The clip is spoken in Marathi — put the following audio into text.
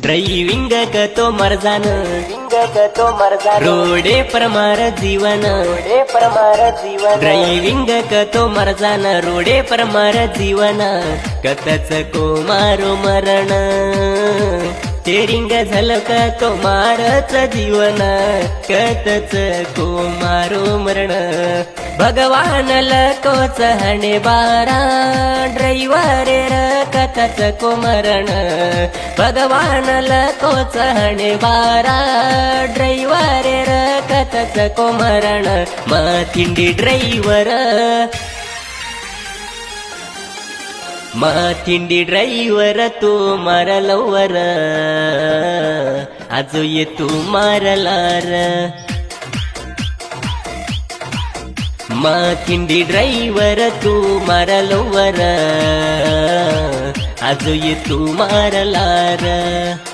ड्रायव्हिंग तो मर्जान. तो मर्जा रोडे प्रमार जीवन. रोडे प्रमार जीवन. ड्रायव्हिंग तो मर्जान. रोडे प्रमार जीवन. कतच को मारो मरण. तेरिंग झालं का तो मारच जीवन. कतच को मारो मरण. भगवान लकोच हणे बारा. ड्रायव्हर र कथच को मरण भगवान लकोच हणे बारा. ड्रायव्हर र कथच को मरण माथिंडी ड्रायव्हर. माथिंडी ड्रायव्हर तू मारलवर. आजो ये तू मारलार. माथिंडी ड्रायव्हर तू मारलवर. आजो ये तू मारला मारलार.